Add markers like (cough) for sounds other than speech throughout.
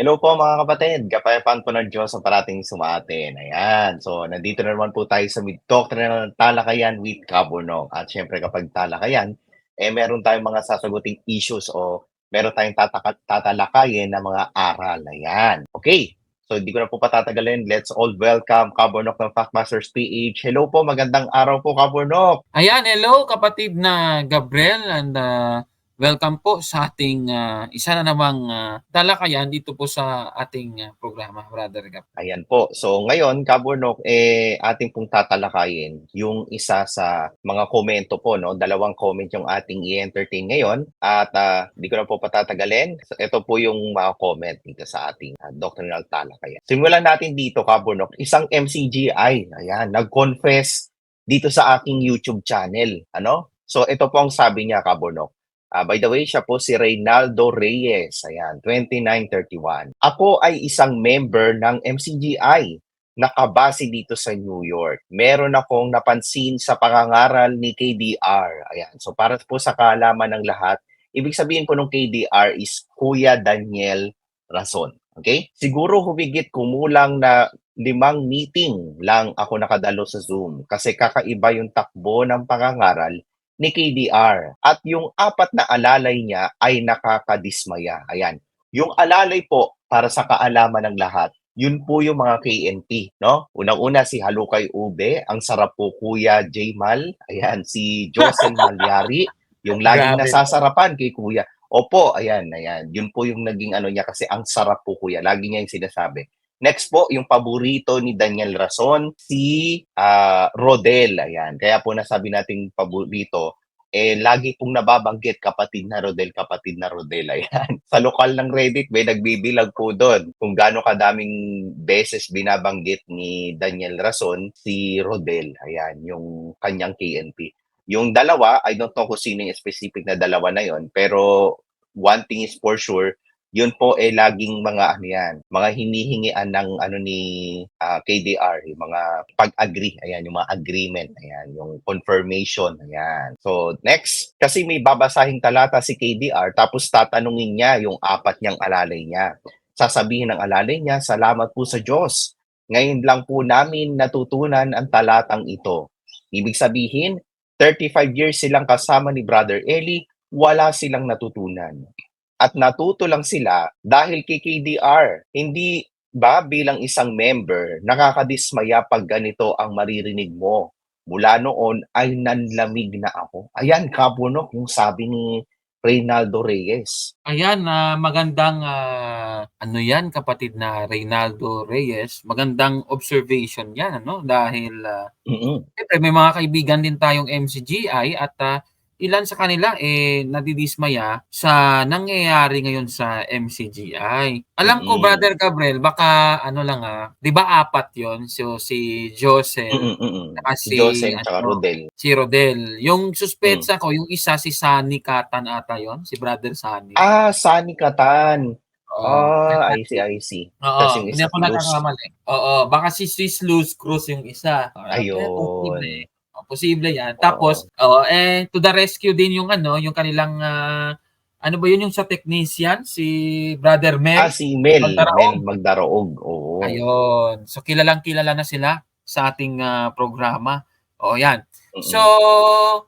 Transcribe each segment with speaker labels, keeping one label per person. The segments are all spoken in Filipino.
Speaker 1: Hello po mga kapatid, kapayapaan po ng Diyos ang parating sumatin. Ayan, so nandito na naman po tayo sa Mid Doctrine ng Talakayan with Kabunok. At syempre kapag talakayan, eh meron tayong mga sasaguting issues o meron tayong tataka- tatalakayin na mga aral. Ayan, okay. So hindi ko na po patatagalin. Let's all welcome Kabunok ng Factmasters PH. Hello po, magandang araw po Kabunok.
Speaker 2: Ayan, hello kapatid na Gabriel and uh, welcome po sa ating uh, isa na namang uh, talakayan dito po sa ating uh, programa, Brother Gab.
Speaker 1: Ayan po. So ngayon, Kabunok, eh, ating pong tatalakayin yung isa sa mga komento po, no? Dalawang comment yung ating i-entertain ngayon. At di ko na po patatagalin. So, ito po yung mga comment dito sa ating ah, doctrinal talakayan. Simulan natin dito, Kabunok. Isang MCGI, ayan, nag-confess dito sa aking YouTube channel. Ano? So ito po ang sabi niya, Kabunok. Ah, by the way, siya po si Reynaldo Reyes. Ayan, 2931. Ako ay isang member ng MCGI nakabase dito sa New York. Meron akong napansin sa pangangaral ni KDR. Ayan. So para po sa kaalaman ng lahat, ibig sabihin po ng KDR is Kuya Daniel Rason. Okay? Siguro humigit kumulang na limang meeting lang ako nakadalo sa Zoom kasi kakaiba yung takbo ng pangangaral ni KDR. At yung apat na alalay niya ay nakakadismaya. Ayan. Yung alalay po, para sa kaalaman ng lahat, yun po yung mga KNP, no? Unang-una si Halukay Ube, ang sarap po Kuya J. Mal. Ayan, si Josel (laughs) Malyari, yung laging
Speaker 2: Grabe.
Speaker 1: nasasarapan kay Kuya. Opo, ayan, ayan. Yun po yung naging ano niya kasi ang sarap po Kuya. Lagi niya yung sinasabi. Next po, yung paborito ni Daniel Rason, si ah, Rodel. Ayan. Kaya po nasabi nating paborito, eh, lagi pong nababanggit kapatid na Rodel, kapatid na Rodel. Ayan. (laughs) Sa lokal ng Reddit, may nagbibilag po doon kung gaano kadaming beses binabanggit ni Daniel Rason si Rodel. Ayan, yung kanyang KNP. Yung dalawa, I don't know kung sino yung specific na dalawa na yon pero one thing is for sure, yun po eh laging mga ano yan, mga hinihingian ng ano ni ah, KDR, yung mga pag-agree, ayan, yung mga agreement, ayan, yung confirmation, ayan. So next, kasi may babasahing talata si KDR, tapos tatanungin niya yung apat niyang alalay niya. Sasabihin ng alalay niya, salamat po sa Diyos. Ngayon lang po namin natutunan ang talatang ito. Ibig sabihin, 35 years silang kasama ni Brother Eli, wala silang natutunan at natuto lang sila dahil kay KDR. Hindi ba bilang isang member, nakakadismaya pag ganito ang maririnig mo? Mula noon ay nanlamig na ako. Ayan, kabunok yung sabi ni Reynaldo Reyes.
Speaker 2: Ayan, na magandang ah, ano yan kapatid na Reynaldo Reyes. Magandang observation yan, ano? Dahil ah,
Speaker 1: Mm-mm.
Speaker 2: Siyempre, may mga kaibigan din tayong MCGI at ah, ilan sa kanila eh nadidismaya sa nangyayari ngayon sa MCGI. Alam ko,
Speaker 1: Mm-mm.
Speaker 2: Brother Gabriel, baka ano lang ah, di ba apat yon So, si
Speaker 1: Mm-mm, mm-mm.
Speaker 2: Saka
Speaker 1: Si
Speaker 2: si,
Speaker 1: Joseph
Speaker 2: ano,
Speaker 1: Rodel.
Speaker 2: si Rodel. Yung suspetsa ko, yung isa si Sunny Katan ata yon si Brother Sunny.
Speaker 1: Ah, Sunny Katan. Ah, I see, I see.
Speaker 2: Oo,
Speaker 1: yung
Speaker 2: hindi ako nakakamali. Oo, baka si Swiss Luz Cruz yung isa. Ah,
Speaker 1: Ayun.
Speaker 2: Posible. Oh, posible yan. Tapos, oh, eh, to the rescue din yung ano, yung kanilang, ah, ano ba yun yung sa technician? Si Brother Mel.
Speaker 1: Ah, si Mel.
Speaker 2: Magdaraog.
Speaker 1: Mel Magdaraog. Oo.
Speaker 2: Ayun. So, kilalang kilala na sila sa ating ah, programa. O, yan. So,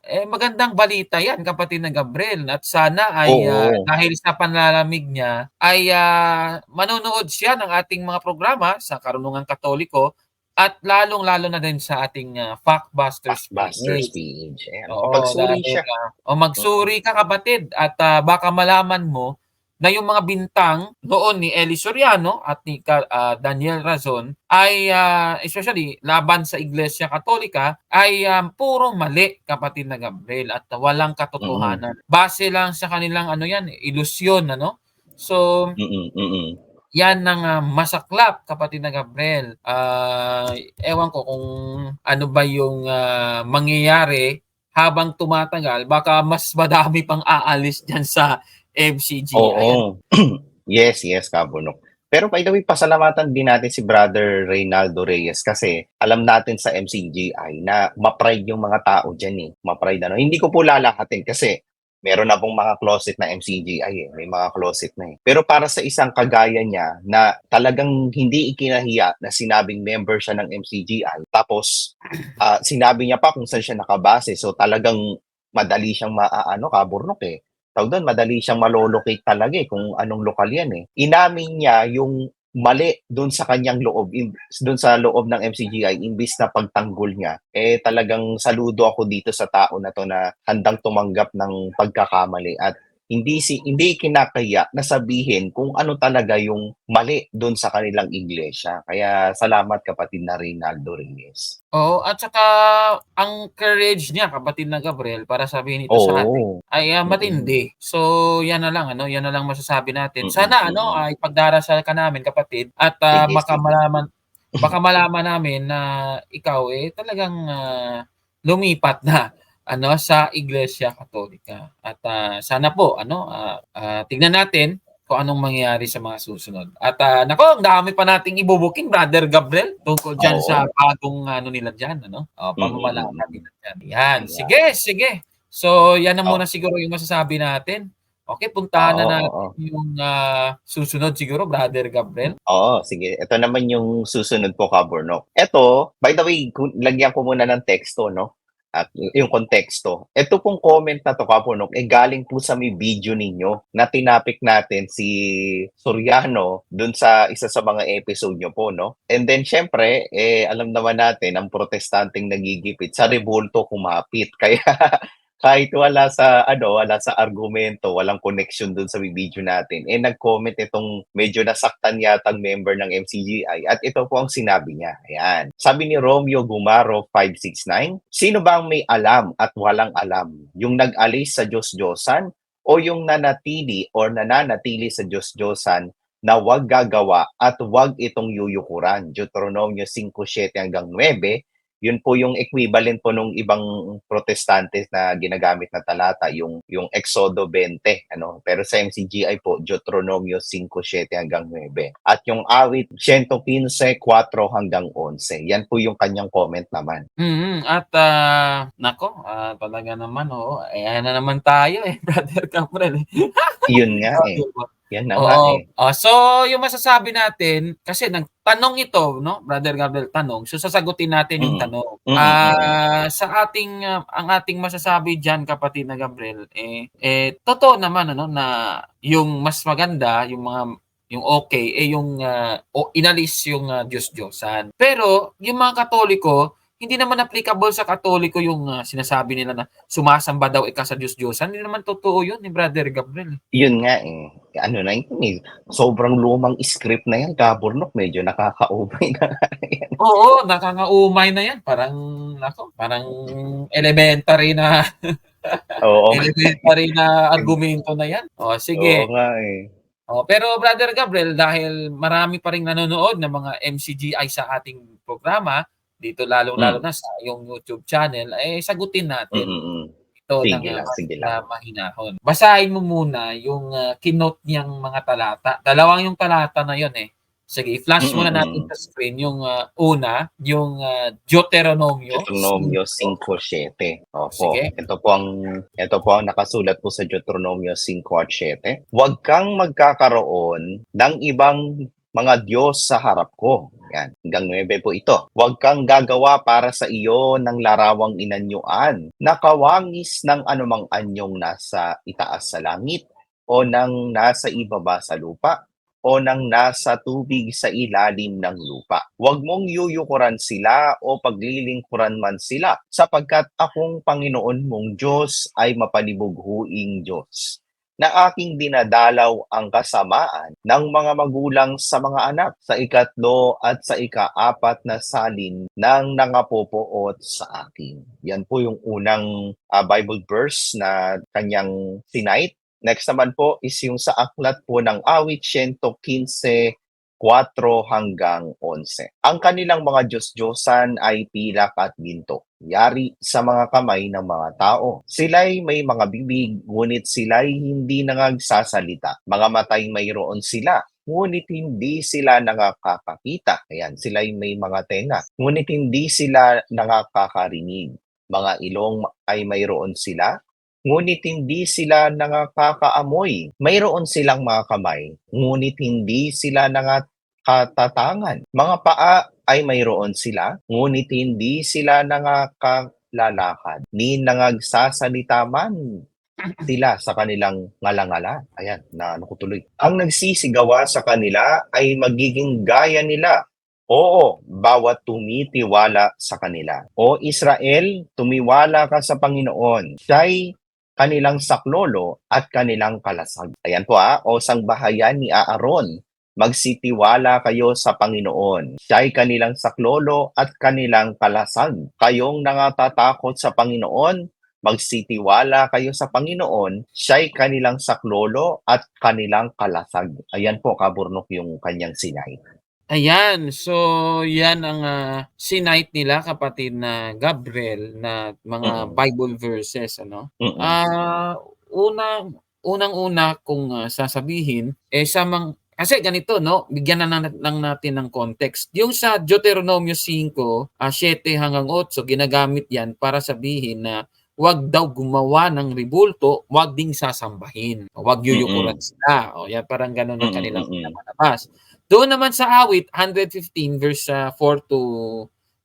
Speaker 2: eh, magandang balita yan, kapatid na Gabriel. At sana ay,
Speaker 1: Oo.
Speaker 2: ah, dahil sa panlalamig niya, ay ah, manonood siya ng ating mga programa sa Karunungan Katoliko at lalong-lalo na din sa ating ah, Factbusters
Speaker 1: Busters
Speaker 2: page.
Speaker 1: PH. Ayan.
Speaker 2: Oo,
Speaker 1: Pagsuri
Speaker 2: dahil,
Speaker 1: siya.
Speaker 2: ah, o magsuri ka kapatid at ah, baka malaman mo na yung mga bintang noon ni Eli Soriano at ni Ka- ah, Daniel Razon ay ah, especially laban sa Iglesia Katolika ay ah, puro mali kapatid na Gabriel at walang katotohanan. Base lang sa kanilang ano yan, ilusyon ano. So
Speaker 1: Mm-mm, mm-mm.
Speaker 2: Yan ang ah, masaklap kapatid na Gabriel. Ah, ewan ko kung ano ba yung ah, mangyayari habang tumatagal. Baka mas madami pang aalis dyan sa MCG. Ayan.
Speaker 1: Oo. (clears throat) yes, yes, Kabunok. Pero by the way, pasalamatan din natin si Brother Reynaldo Reyes kasi alam natin sa MCGI na ma-pride yung mga tao dyan eh. Ma-pride ano. Hindi ko po lalahatin kasi meron na pong mga closet na MCGI eh. May mga closet na eh. Pero para sa isang kagaya niya na talagang hindi ikinahiya na sinabing member siya ng MCGI, tapos ah, sinabi niya pa kung saan siya nakabase. So talagang madali siyang maaano, kaburnok eh. Tawag doon, madali siyang malolocate talaga eh kung anong lokal yan eh. Inamin niya yung mali doon sa kanyang loob, doon sa loob ng MCGI, imbis na pagtanggol niya, eh talagang saludo ako dito sa tao na to na handang tumanggap ng pagkakamali at hindi si hindi kinakaya na sabihin kung ano talaga yung mali doon sa kanilang iglesia. Kaya salamat kapatid na Reynaldo Reyes.
Speaker 2: Oo, at saka ang courage niya, kapatid na Gabriel, para sabihin ito sa atin, ay
Speaker 1: Mm.
Speaker 2: matindi. So, yan na lang, ano, yan na lang masasabi natin. Sana,
Speaker 1: mm,
Speaker 2: ano, ay pagdarasal ka namin, kapatid, at
Speaker 1: Sige,
Speaker 2: baka malaman, baka (laughs) malaman namin na ikaw, eh, talagang ah, lumipat na, ano, sa Iglesia Katolika. At ah, sana po, ano, ah, ah, tignan natin kung anong mangyayari sa mga susunod. At ah, nako, ang dami pa nating ibubuking, Brother Gabriel, tungkol dyan
Speaker 1: Oo.
Speaker 2: sa bagong ano nila dyan, ano, uh, pamamalakad
Speaker 1: Mm.
Speaker 2: nila dyan. Yan,
Speaker 1: Yeah.
Speaker 2: sige, sige. So, yan na
Speaker 1: Oh.
Speaker 2: muna siguro yung masasabi natin. Okay, puntahan na
Speaker 1: Oo,
Speaker 2: natin
Speaker 1: oo.
Speaker 2: yung ah, susunod siguro, Brother Gabriel.
Speaker 1: Oo, sige. Ito naman yung susunod po, Kaburnok. Ito, by the way, lagyan ko muna ng teksto, no? At yung konteksto. Ito pong comment na to, Kaburnok, eh galing po sa may video ninyo na tinapik natin si Soriano dun sa isa sa mga episode nyo po, no? And then, syempre, eh, alam naman natin, ang protestanteng nagigipit sa revolto kumapit. (laughs) Kaya, kahit wala sa ano, wala sa argumento, walang connection dun sa video natin. Eh nag-comment itong medyo nasaktan yatang member ng MCGI at ito po ang sinabi niya. Ayan. Sabi ni Romeo Gumaro 569, sino ba ang may alam at walang alam? Yung nag-alis sa Diyos-Diyosan o yung nanatili or nananatili sa Diyos-Diyosan na wag gagawa at wag itong yuyukuran. Deuteronomio 5:7 hanggang 9 yun po yung equivalent po nung ibang protestantes na ginagamit na talata, yung yung Exodo 20, ano. Pero sa MCGI po, Deuteronomio 5:7 hanggang 9. At yung awit 115 4 hanggang 11. Yan po yung kanyang comment naman.
Speaker 2: Mhm, At ah, nako, ah, talaga naman, oo. Ayan na naman tayo eh, (laughs) Brother Gabriel.
Speaker 1: Yun nga eh. Yan na nga
Speaker 2: Oo.
Speaker 1: eh.
Speaker 2: Ah, so, yung masasabi natin, kasi nagtanong ito, no? Brother Gabriel, tanong. So, sasagutin natin yung
Speaker 1: Mm.
Speaker 2: tanong.
Speaker 1: Mm,
Speaker 2: Ah, sa ating, ah, ang ating masasabi dyan, kapatid na Gabriel, eh, eh, totoo naman, ano, na yung mas maganda, yung mga yung okay, eh yung ah, o inalis yung ah, Diyos-Diyosan. Pero, yung mga Katoliko, hindi naman applicable sa Katoliko yung ah, sinasabi nila na sumasamba daw ika sa Diyos-Diyosan. Hindi naman totoo yun ni Brother Gabriel.
Speaker 1: Yun nga eh. Ano na yun eh. Sobrang lumang script na yan, Kaburnok. Medyo nakakaumay na.
Speaker 2: Oo, nakakaumay na yan. Parang, nako, parang elementary na (laughs)
Speaker 1: Oo.
Speaker 2: elementary na argumento na yan. O, sige.
Speaker 1: Oo nga eh.
Speaker 2: O, pero Brother Gabriel, dahil marami pa rin nanonood ng mga MCGI sa ating programa, dito lalo-lalo
Speaker 1: Mm.
Speaker 2: na sa iyong YouTube channel, eh sagutin natin
Speaker 1: Mm-mm.
Speaker 2: ito
Speaker 1: Sige
Speaker 2: ng
Speaker 1: lang,
Speaker 2: ah,
Speaker 1: sige lang.
Speaker 2: na mahinahon. Basahin mo muna yung uh, kinote niyang mga talata. Dalawang yung talata na yon eh. Sige, i-flash muna natin sa screen yung ah, una, yung uh, Deuteronomio.
Speaker 1: Deuteronomio 5:7. Opo.
Speaker 2: Sige.
Speaker 1: Ito po ang ito po ang nakasulat po sa Deuteronomio 5:7. Huwag kang magkakaroon ng ibang mga Diyos sa harap ko. Yan, hanggang 9 po ito. Huwag kang gagawa para sa iyo ng larawang inanyuan, nakawangis ng anumang anyong nasa itaas sa langit, o ng nasa ibaba sa lupa, o ng nasa tubig sa ilalim ng lupa. Huwag mong yuyukuran sila o paglilingkuran man sila, sapagkat akong Panginoon mong Diyos ay mapalibughuing Diyos na aking dinadalaw ang kasamaan ng mga magulang sa mga anak sa ikatlo at sa ikaapat na salin ng nangapopoot sa akin. Yan po yung unang ah, Bible verse na kanyang sinite. Next naman po is yung sa aklat po ng awit 115 4 hanggang 11. Ang kanilang mga Diyos-Diyosan ay pilak at ginto, yari sa mga kamay ng mga tao. Sila'y may mga bibig, ngunit sila'y hindi nangagsasalita. Mga matay mayroon sila, ngunit hindi sila nakakakita. Ayan, sila'y may mga tenga, ngunit hindi sila nakakakarinig. Mga ilong ay mayroon sila, ngunit hindi sila nakakaamoy. Mayroon silang mga kamay, ngunit hindi sila nakatatangan. Mga paa ay mayroon sila, ngunit hindi sila nakakalalakad. Ni nangagsasalita man sila sa kanilang ngalangala. Ayan, na ano ko tuloy. Ang nagsisigawa sa kanila ay magiging gaya nila. Oo, bawat tumitiwala sa kanila. O Israel, tumiwala ka sa Panginoon. Siya'y kanilang saklolo at kanilang kalasag. Ayan po ah, o sangbahayan ni Aaron, magsitiwala kayo sa Panginoon. Siya'y kanilang saklolo at kanilang kalasag. Kayong nangatakot sa Panginoon, magsitiwala kayo sa Panginoon, siya'y kanilang saklolo at kanilang kalasag. Ayan po, kaburnok yung kanyang sinay.
Speaker 2: Ayan, so yan ang uh, sinight nila kapatid na Gabriel na mga
Speaker 1: Mm.
Speaker 2: Bible verses ano.
Speaker 1: Mm-mm.
Speaker 2: Ah, una unang-una kung ah, sasabihin eh sa mang kasi ganito no, bigyan na lang, natin ng context. Yung sa Deuteronomio 5, ah, 7 hanggang 8, ginagamit yan para sabihin na wag daw gumawa ng ribulto, wag ding sasambahin. Wag yuyukuran sila. O yan parang ganun ang kanilang
Speaker 1: mm, mm.
Speaker 2: pinamalabas. Doon naman sa awit 115 verse ah, 4 to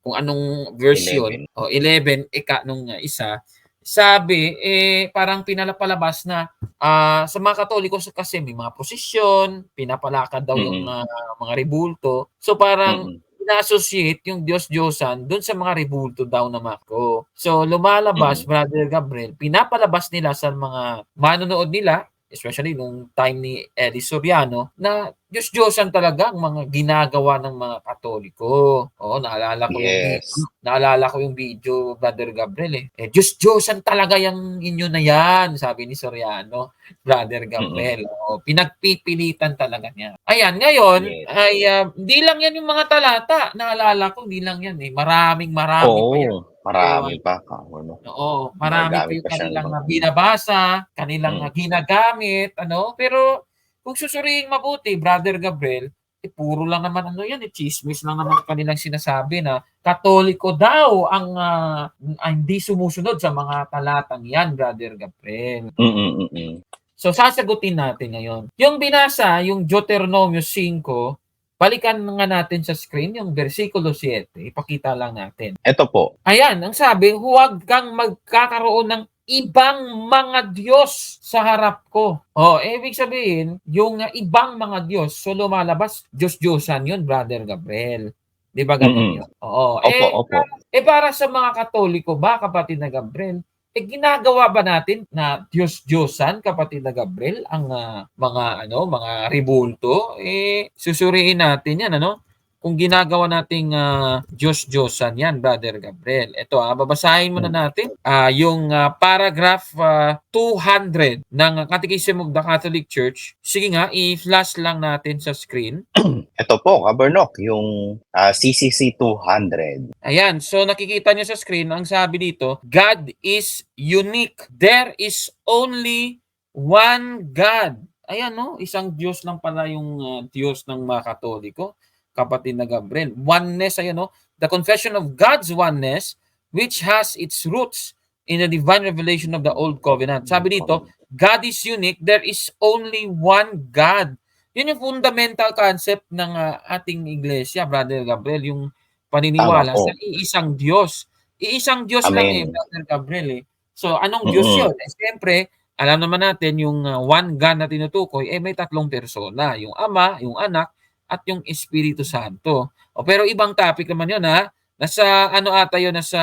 Speaker 2: kung anong version
Speaker 1: 11.
Speaker 2: o 11 ika nung ah, isa sabi eh parang pinalapalabas na ah, sa mga Katoliko kasi may mga prosesyon, pinapalakad daw yung
Speaker 1: Mm.
Speaker 2: ah, mga ribulto. So parang
Speaker 1: Mm-mm.
Speaker 2: ina-associate yung Diyos-Diyosan doon sa mga ribulto daw na mako. So lumalabas,
Speaker 1: Mm.
Speaker 2: Brother Gabriel, pinapalabas nila sa mga manonood nila, especially nung time ni Eddie Soriano, na Diyos-Diyosan talaga ang mga ginagawa ng mga Katoliko. Oo, naalala ko yung
Speaker 1: Yes.
Speaker 2: naalala ko yung video, Brother Gabriel eh. eh Diyos-Diyosan talaga yung inyo na yan, sabi ni Soriano, Brother Gabriel. O, pinagpipilitan talaga niya. Ayan, ngayon,
Speaker 1: Yes.
Speaker 2: ay ah, hindi lang yan yung mga talata. Naalala ko, hindi lang yan eh. Maraming marami pa yan.
Speaker 1: Marami pa. Ano.
Speaker 2: Oo, marami pa yung kanilang
Speaker 1: ng-
Speaker 2: ah, binabasa, kanilang
Speaker 1: Mm.
Speaker 2: ah, ginagamit, ano. Pero kung susuriin mabuti, Brother Gabriel, eh, puro lang naman ano yan, eh, chismis lang naman kanilang sinasabi na katoliko daw ang ah, hindi sumusunod sa mga talatang yan, Brother Gabriel.
Speaker 1: Mm-mm-mm.
Speaker 2: So sasagutin natin ngayon. Yung binasa, yung Deuteronomio 5, balikan nga natin sa screen yung versikulo 7. Ipakita lang natin.
Speaker 1: Ito po.
Speaker 2: Ayan, ang sabi, huwag kang magkakaroon ng ibang mga Diyos sa harap ko. O, eh, ibig sabihin, yung ibang mga Diyos, so lumalabas, Diyos-Diyosan yun, Brother Gabriel. Di ba ganun yun? Oo.
Speaker 1: Opo,
Speaker 2: eh,
Speaker 1: opo.
Speaker 2: eh, para sa mga Katoliko ba, kapatid na Gabriel, eh, ginagawa ba natin na Diyos-Diyosan, kapatid na Gabriel, ang ah, mga, ano, mga ribulto? Eh, susuriin natin yan, ano? Kung ginagawa nating ah, Diyos-Diyosan yan, Brother Gabriel. Ito, ah, babasahin muna natin ah, yung ah, paragraph ah, 200 ng Catechism of the Catholic Church. Sige nga, i-flash lang natin sa screen. (clears throat)
Speaker 1: Ito po, Kabernok, yung ah, CCC 200.
Speaker 2: Ayan, so nakikita niyo sa screen, ang sabi dito, God is unique. There is only one God. Ayan, no? Isang Diyos lang pala yung uh, Diyos ng mga Katoliko, kapatid na Gabriel. Oneness, ayan, no? The confession of God's oneness, which has its roots in the divine revelation of the Old Covenant. Sabi dito, God is unique. There is only one God. Yun yung fundamental concept ng uh, ating iglesia, Brother Gabriel, yung paniniwala sa iisang Diyos. Iisang Diyos lang eh,
Speaker 1: Amen.
Speaker 2: Brother Gabriel eh. So, anong
Speaker 1: Mm-mm.
Speaker 2: Diyos yun? Eh, siyempre, alam naman natin yung uh, one God na tinutukoy, eh may tatlong persona. Yung Ama, yung Anak, at yung Espiritu Santo. O, pero ibang topic naman yun ha. Nasa ano ata yun, nasa,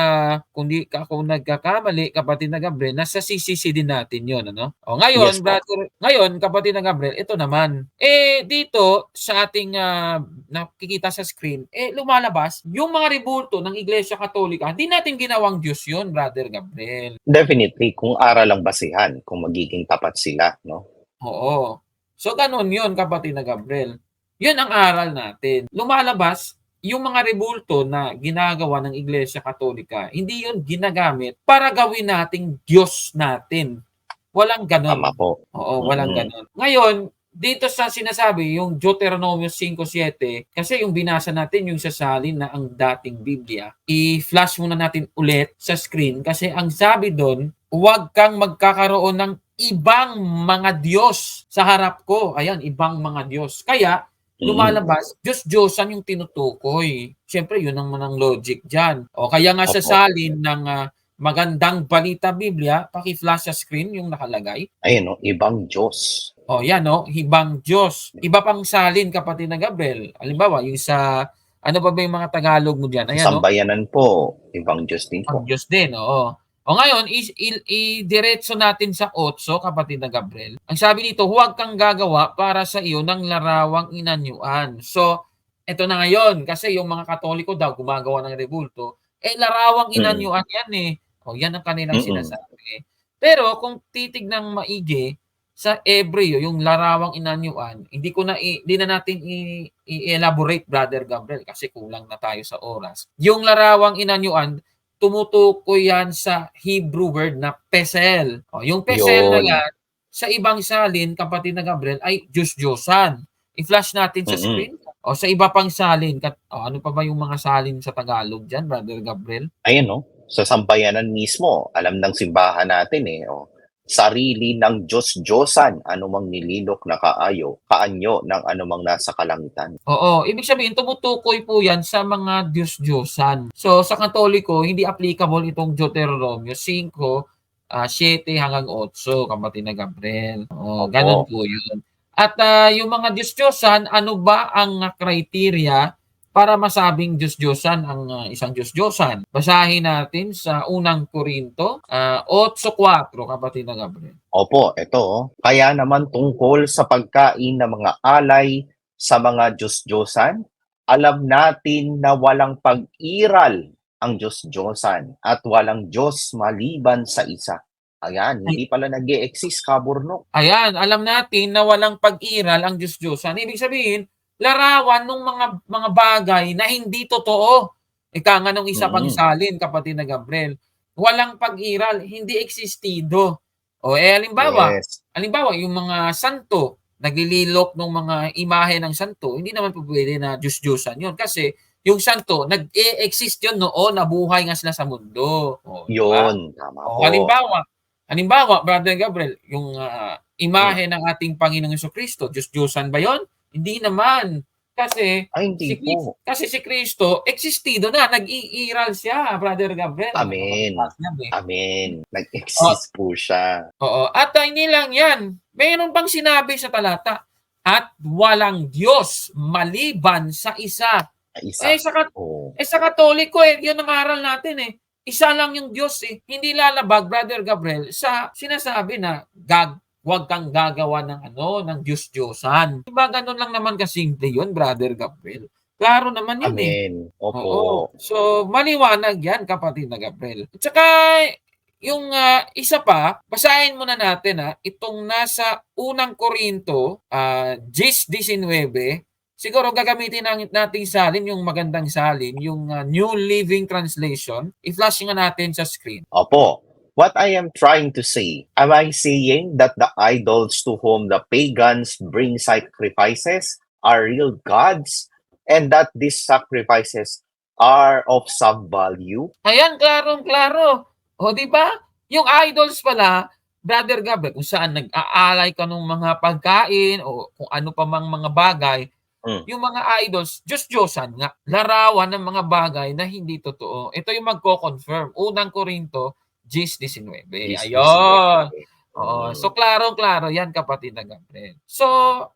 Speaker 2: kung di ako nagkakamali, kapatid na Gabriel, nasa CCC din natin yun, ano? O ngayon,
Speaker 1: Yes
Speaker 2: brother, ngayon, kapatid na Gabriel, ito naman. Eh, dito, sa ating ah, nakikita sa screen, eh, lumalabas, yung mga ribulto ng Iglesia Katolika, hindi natin ginawang Diyos yun, brother Gabriel.
Speaker 1: Definitely, kung aral ang basihan, kung magiging tapat sila, no?
Speaker 2: Oo. So, ganun yun, kapatid na Gabriel. Yun ang aral natin. Lumalabas, yung mga rebulto na ginagawa ng Iglesia Katolika, hindi yun ginagamit para gawin nating Diyos natin. Walang ganun.
Speaker 1: Tama po.
Speaker 2: Oo, walang
Speaker 1: Mm.
Speaker 2: ganun. Ngayon, dito sa sinasabi, yung Deuteronomio 5.7, kasi yung binasa natin, yung sasalin na ang dating Biblia, i-flash muna natin ulit sa screen kasi ang sabi doon, huwag kang magkakaroon ng ibang mga Diyos sa harap ko. Ayan, ibang mga Diyos. Kaya,
Speaker 1: Mm.
Speaker 2: lumalabas, Diyos-Diyosan yung tinutukoy. Siyempre, yun ang manang logic dyan. O kaya nga sa salin ng ah, magandang balita Biblia, paki-flash sa screen yung nakalagay.
Speaker 1: Ayun, no? ibang Diyos.
Speaker 2: O yan, no? Hibang Diyos. Iba pang salin, kapatid na Gabriel. Halimbawa, yung sa, ano ba ba yung mga Tagalog mo dyan? Ayan, no?
Speaker 1: Sambayanan po, ibang Diyos din po.
Speaker 2: Ang Diyos din, oo. O ngayon, i-diretso natin sa 8, kapatid na Gabriel. Ang sabi dito, huwag kang gagawa para sa iyo ng larawang inanyuan. So, eto na ngayon, kasi yung mga katoliko daw gumagawa ng rebulto, eh larawang
Speaker 1: Mm.
Speaker 2: inanyuan yan eh. O yan ang kanilang
Speaker 1: Mm-mm.
Speaker 2: sinasabi. Pero kung titignan maigi, sa Ebreo, yung larawang inanyuan, hindi ko na hindi na natin i-elaborate, Brother Gabriel, kasi kulang na tayo sa oras. Yung larawang inanyuan, tumutukoy yan sa Hebrew word na pesel. O, yung pesel na
Speaker 1: Yun.
Speaker 2: yan, sa ibang salin, kapatid na Gabriel, ay Diyos-Diyosan. I-flash natin sa
Speaker 1: Mm-mm.
Speaker 2: screen. O sa iba pang salin, kat, o, ano pa ba yung mga salin sa Tagalog dyan, Brother Gabriel?
Speaker 1: Ayun, no? Sa sambayanan mismo, alam ng simbahan natin eh, oh, sarili ng Diyos-Diyosan, anumang nililok na kaayo, kaanyo ng anumang nasa kalangitan.
Speaker 2: Oo, ibig sabihin tumutukoy po 'yan sa mga Diyos-Diyosan. So sa Katoliko, hindi applicable itong Deuteronomio 5 ah 7 hanggang 8, kapatid na Gabriel. Oo, ganun po 'yun. At ah, yung mga Diyos-Diyosan, ano ba ang criteria para masabing Diyos-Diyosan ang ah, isang Diyos-Diyosan? Basahin natin sa unang Korinto ah 8:4, kapatid na Gabriel.
Speaker 1: Opo, ito. oh. Kaya naman tungkol sa pagkain ng mga alay sa mga Diyos-Diyosan, alam natin na walang pag-iral ang Diyos-Diyosan at walang Diyos maliban sa isa. Ayan, hindi pala nag exist kaburno.
Speaker 2: Ayan, alam natin na walang pag-iral ang Diyos-Diyosan. Ibig sabihin, larawan ng mga mga bagay na hindi totoo. Ika nga nung isa pang salin, kapatid na Gabriel. Walang pag-iral, hindi existido. O eh, halimbawa,
Speaker 1: Yes.
Speaker 2: halimbawa, yung mga santo, naglililok ng mga imahe ng santo, hindi naman po pwede na Diyos-Diyosan yun. Kasi yung santo, nag-exist yun noon, nabuhay nga sila sa mundo. O?
Speaker 1: Yun, tama
Speaker 2: O, halimbawa, halimbawa, Brother Gabriel, yung ah, imahe ng ating Panginoong Yeso Kristo, Diyos-Diyosan ba yon? Hindi naman. Kasi
Speaker 1: Ay, hindi
Speaker 2: si
Speaker 1: po.
Speaker 2: kasi si Kristo, existido na, nag-iiral siya, Brother Gabriel.
Speaker 1: Amen.
Speaker 2: Sabi.
Speaker 1: Amen. Nag-exist po siya.
Speaker 2: Oo. At ah, hindi lang yan. Mayroon pang sinabi sa talata, at walang Diyos maliban sa isa.
Speaker 1: Isa.
Speaker 2: Eh, sa, kat-
Speaker 1: Oh.
Speaker 2: eh, sa Katoliko, eh, yun ang aral natin eh. Isa lang yung Diyos eh. Hindi lalabag, Brother Gabriel, sa sinasabi na gag huwag kang gagawa ng ano, ng Diyos-Diyosan. Diba ganun lang naman kasimple yun, Brother Gabriel? Klaro naman yun eh.
Speaker 1: Amen. Opo.
Speaker 2: Oo. So, maliwanag yan, kapatid na Gabriel. At saka, yung ah, isa pa, basahin muna natin ha, itong nasa unang Korinto, uh, 10.19, siguro gagamitin ng, nating salin, yung magandang salin, yung ah, New Living Translation. I-flash nga natin sa screen.
Speaker 1: Opo. What I am trying to say, am I saying that the idols to whom the pagans bring sacrifices are real gods and that these sacrifices are of some value?
Speaker 2: Ayan, klarong-klaro. O, di ba? Yung idols pala, Brother Gabriel, kung saan nag-aalay ka ng mga pagkain o kung ano pa mang mga bagay,
Speaker 1: Mm.
Speaker 2: yung mga idols, Diyos-Diyosan nga, larawan ng mga bagay na hindi totoo. Ito yung magko-confirm. Unang Korinto, 10.19. Ayun. Oo.
Speaker 1: Mm.
Speaker 2: So, klaro-klaro yan, kapatid na Gabriel. So,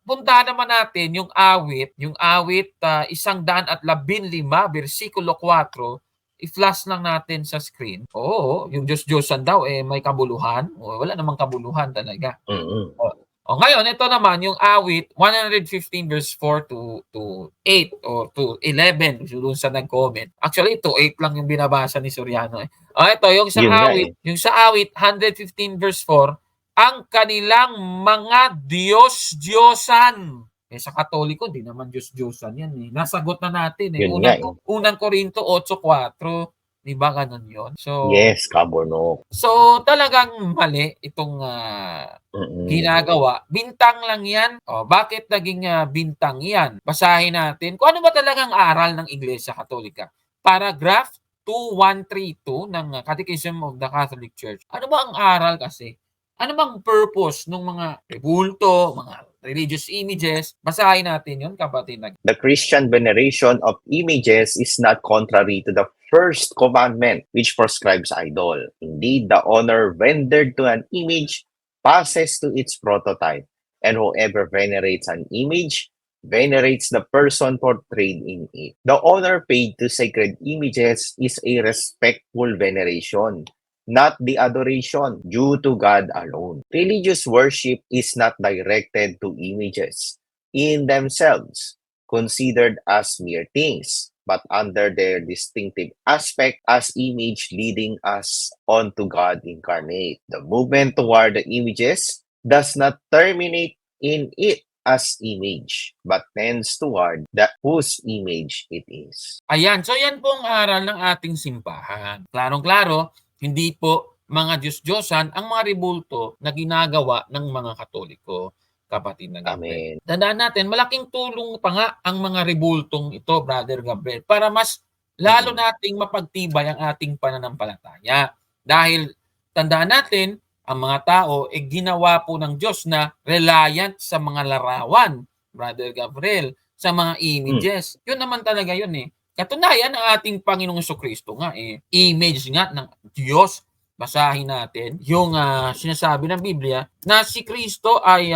Speaker 2: punta naman natin yung awit, yung awit ah, isang daan at labin lima, versikulo 4, i-flash lang natin sa screen. Oo, yung Diyos-Diyosan daw, eh, may kabuluhan. O, wala namang kabuluhan talaga.
Speaker 1: Mm-mm.
Speaker 2: O, ngayon, ito naman, yung awit, 115 verse 4 to, to 8 or to 11, doon sa nag-comment. Actually, to 8 lang yung binabasa ni Soriano. Eh. O, ito, yung sa
Speaker 1: Yun
Speaker 2: awit, yung sa awit, 115 verse 4, ang kanilang mga Diyos-Diyosan. Eh, sa Katoliko, di naman Diyos-Diyosan yan eh. Nasagot na natin eh.
Speaker 1: Yun
Speaker 2: Unang,
Speaker 1: nga
Speaker 2: unang Korinto 8.4, di ba ganun yun? So,
Speaker 1: Yes, kaburno.
Speaker 2: so talagang mali itong ah,
Speaker 1: Mm-mm.
Speaker 2: ginagawa. Bintang lang yan. O, bakit naging ah, bintang yan? Basahin natin. Kung ano ba talagang aral ng Iglesia Katolika? Paragraph 2132 ng uh, Catechism of the Catholic Church. Ano ba ang aral kasi? Ano bang purpose ng mga rebulto, mga religious images? Basahin natin yun, kapatid.
Speaker 1: The Christian veneration of images is not contrary to the first commandment which prescribes idol. Indeed, the honor rendered to an image passes to its prototype, and whoever venerates an image venerates the person portrayed in it. The honor paid to sacred images is a respectful veneration, not the adoration due to God alone. Religious worship is not directed to images in themselves, considered as mere things, but under their distinctive aspect as image leading us on to God incarnate. The movement toward the images does not terminate in it as image, but tends toward that whose image it is.
Speaker 2: Ayan, so yan po ang aral ng ating simbahan. Klarong-klaro, hindi po mga Diyos-Diyosan ang mga rebulto na ginagawa ng mga Katoliko, kapatid na Gabriel.
Speaker 1: Amen.
Speaker 2: Tandaan natin, malaking tulong pa nga ang mga rebultong ito, Brother Gabriel, para mas lalo
Speaker 1: Mhm.
Speaker 2: nating mapagtibay ang ating pananampalataya. Dahil tandaan natin, ang mga tao eh ginawa po ng Diyos na reliant sa mga larawan, Brother Gabriel, sa mga images. Yun naman talaga yun eh. Katunayan ng ating Panginoong Kristo nga eh, image nga ng Diyos. Basahin natin yung ah, sinasabi ng Biblia na si Kristo ay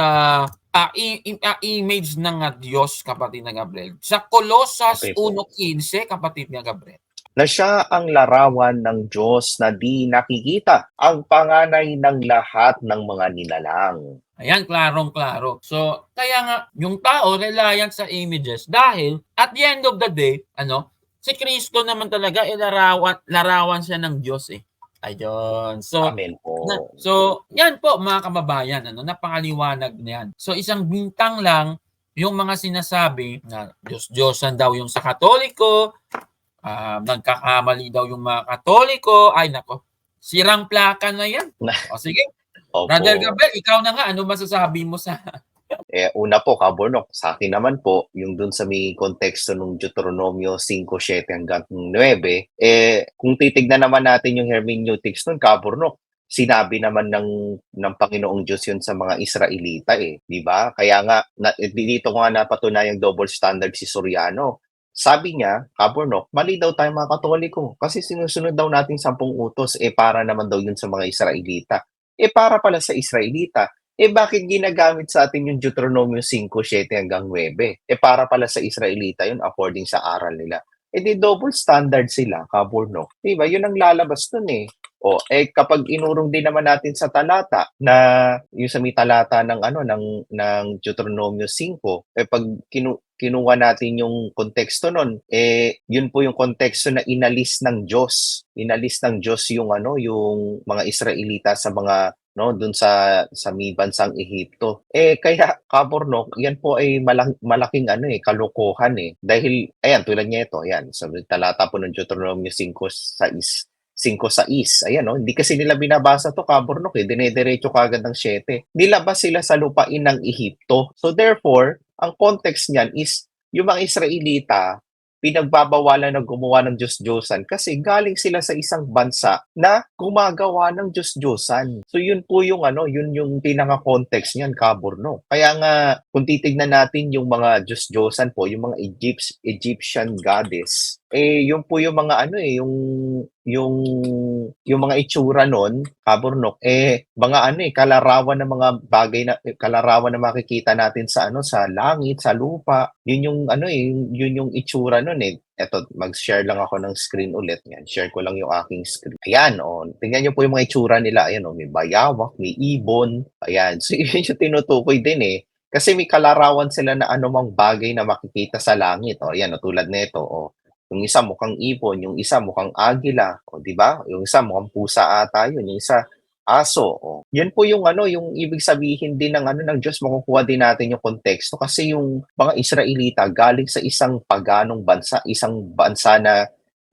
Speaker 2: i- i- ah, image ng ah, Diyos, kapatid na Gabriel. Sa Colossus
Speaker 1: Okay po.
Speaker 2: 1.15, kapatid na Gabriel.
Speaker 1: na siya ang larawan ng Diyos na di nakikita, ang panganay ng lahat ng mga nilalang.
Speaker 2: Ayan, klarong-klaro. So, kaya nga, yung tao reliant sa images dahil at the end of the day, ano, si Kristo naman talaga, eh, larawan, larawan siya ng Diyos eh. Ayun. So,
Speaker 1: Amen po.
Speaker 2: na, so, yan po mga kababayan, ano, napakaliwanag na yan. So, isang bintang lang yung mga sinasabi na Diyos-Diyosan daw yung sa Katoliko, ah, nagkakamali daw yung mga Katoliko, ay nako, sirang plaka na yan. O sige,
Speaker 1: Opo.
Speaker 2: Brother Gabriel, ikaw na nga, ano masasabi mo sa
Speaker 1: Eh, una po, Kabornok, sa akin naman po, yung dun sa may konteksto ng Deuteronomio 5.7 hanggang 9, eh, kung titignan naman natin yung hermeneutics nun, Kabornok, sinabi naman ng ng Panginoong Diyos yun sa mga Israelita eh, di ba? Kaya nga na, eh, dito ko nga napatunayang double standard si Soriano. Sabi niya, Kabornok, mali daw tayo mga Katoliko kasi sinusunod daw natin sampung utos eh para naman daw yun sa mga Israelita. Eh para pala sa Israelita, eh bakit ginagamit sa atin yung Deuteronomio 5, 7 hanggang 9? Eh para pala sa Israelita yun according sa aral nila. Eh di double standard sila, Kabornok. Di ba? Yun ang lalabas nun eh. O eh kapag inurong din naman natin sa talata na yung sa may talata ng ano ng ng Deuteronomio 5 eh pag kinu, kinuha natin yung konteksto nun eh yun po yung konteksto na inalis ng Diyos inalis ng Diyos yung ano yung mga Israelita sa mga no dun sa sa may bansang Ehipto eh kaya kabornok yan po ay malang, malaking ano eh kalokohan eh dahil ayan tulad niya ito ayan sa talata po ng Deuteronomio 5 sa is 5 sa is. Ayan, no? Hindi kasi nila binabasa to kabornok eh. Dinediretso kagad ng 7. Nilabas sila sa lupain ng Ehipto. So therefore, ang context niyan is yung mga Israelita pinagbabawalan na gumawa ng Diyos-Diyosan kasi galing sila sa isang bansa na gumagawa ng Diyos-Diyosan. So yun po yung ano, yun yung pinaka-context niyan, Kaborno. Kaya nga kung titignan natin yung mga Diyos-Diyosan po, yung mga Egypt, Egyptian goddess, eh yun po yung mga ano eh, yung yung yung mga itsura nun, Kabornok, eh mga ano eh kalarawan ng mga bagay na eh, kalarawan na makikita natin sa ano sa langit, sa lupa. Yun yung ano eh, yun, yun yung itsura nun eh. Eto, mag-share lang ako ng screen ulit. Yan, share ko lang yung aking screen. Ayan, oh. Tingnan niyo po yung mga itsura nila. Ayan, oh. May bayawak, may ibon. Ayan. (laughs) So, yun yung tinutukoy din eh. Kasi may kalarawan sila na anumang bagay na makikita sa langit. O, ayan, oh, tulad nito. Oh. Yung isa mukhang ibon, yung isa mukhang agila, o di ba? Yung isa mukhang pusa ata yun, yung isa aso. O. Yan po yung ano, yung ibig sabihin din ng ano ng Diyos, makukuha din natin yung konteksto kasi yung mga Israelita galing sa isang paganong bansa, isang bansa na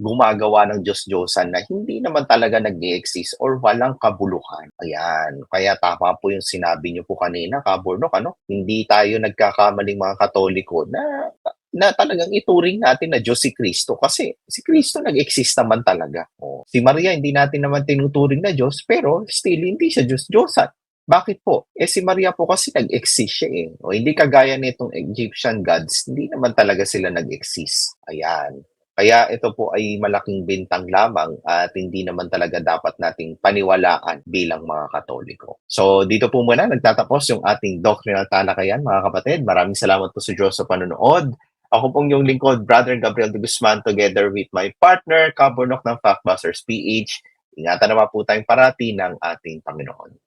Speaker 1: gumagawa ng Diyos-Diyosan na hindi naman talaga nag-exist or walang kabuluhan. Ayan. Kaya tama po yung sinabi niyo po kanina, Kaburnok, ano? Hindi tayo nagkakamaling mga Katoliko na na talagang ituring natin na Diyos si Kristo kasi si Kristo nag-exist naman talaga. O, si Maria hindi natin naman tinuturing na Diyos pero still hindi siya Diyos Diyosan. Bakit po? Eh si Maria po kasi nag-exist siya eh. O hindi kagaya nitong Egyptian gods, hindi naman talaga sila nag-exist. Ayan. Kaya ito po ay malaking bintang lamang at hindi naman talaga dapat nating paniwalaan bilang mga Katoliko. So dito po muna nagtatapos yung ating doctrinal talakayan mga kapatid. Maraming salamat po sa Diyos sa panonood. Ako pong yung lingkod, Brother Gabriel de Guzman, together with my partner, Kabunok ng Factbusters PH. Ingatan naman po tayong parati ng ating Panginoon.